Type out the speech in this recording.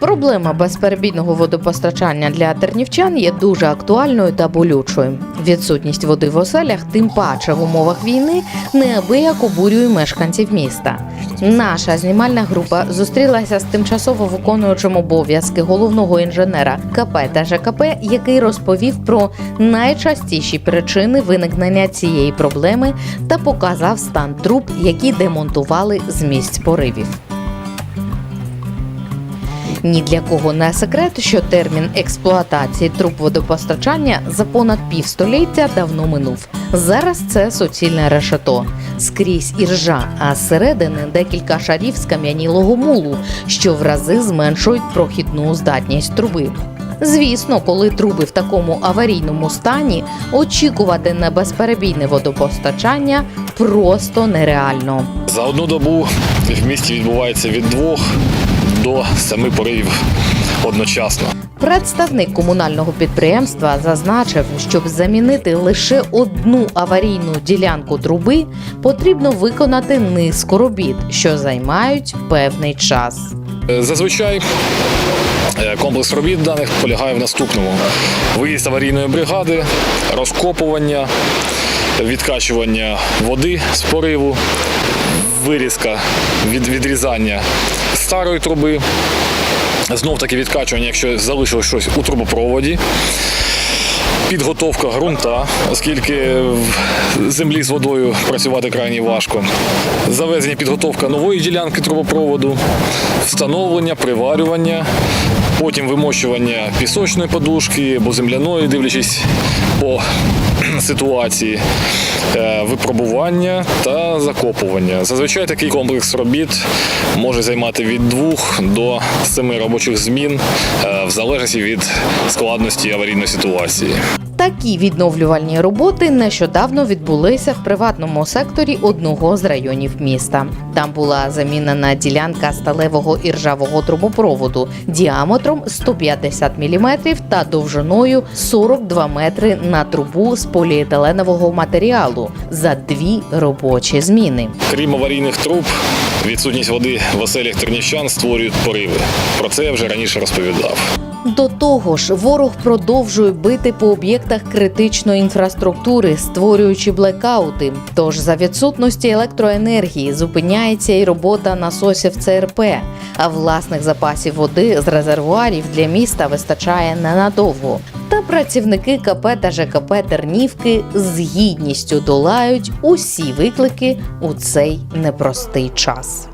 Проблема безперебійного водопостачання для тернівчан є дуже актуальною та болючою. Відсутність води в оселях, тим паче в умовах війни, неабияк обурює мешканців міста. Наша знімальна група зустрілася з тимчасово виконуючим обов'язки головного інженера КП та ЖКП, який розповів про найчастіші причини виникнення цієї проблеми та показав стан труб, які демонтували з місць поривів. Ні для кого не секрет, що термін експлуатації труб водопостачання за понад півстоліття давно минув. Зараз це суцільне решето. Скрізь іржа, а зсередини декілька шарів з кам'янілого мулу, що в рази зменшують прохідну здатність труби. Звісно, коли труби в такому аварійному стані, очікувати на безперебійне водопостачання просто нереально. За одну добу в місті відбувається від двох до семи поривів одночасно. Представник комунального підприємства зазначив, щоб замінити лише одну аварійну ділянку труби, потрібно виконати низку робіт, що займають певний час. Е, Зазвичай е, комплекс робіт даних полягає в наступному: виїзд аварійної бригади, розкопування, відкачування води з пориву, вирізка від відрізання старої труби. Знов таки відкачування, якщо залишилось щось у трубопроводі. Підготовка ґрунта, оскільки в землі з водою працювати крайні важко. Завезення, підготовка нової ділянки трубопроводу, встановлення, приварювання, потім вимощування пісочної подушки або земляної, дивлячись по ситуації, е, випробування та закопування. Зазвичай такий комплекс робіт може займати від двох до семи робочих змін е, в залежності від складності аварійної ситуації. Такі відновлювальні роботи нещодавно відбулися в приватному секторі одного з районів міста. Там була замінена ділянка сталевого іржавого трубопроводу діаметром 150 мм та довжиною 42 метри на трубу з поліетиленового матеріалу за дві робочі зміни. Крім аварійних труб, відсутність води в оселях тернівчан створюють пориви. Про це я вже раніше розповідав. До того ж, ворог продовжує бити по об'єктах критичної інфраструктури, створюючи блекаути. Тож за відсутності електроенергії зупиняється і робота насосів ЦРП, а власних запасів води з резервуарів для міста вистачає ненадовго. Та працівники КП та ЖКП Тернівки з гідністю долають усі виклики у цей непростий час.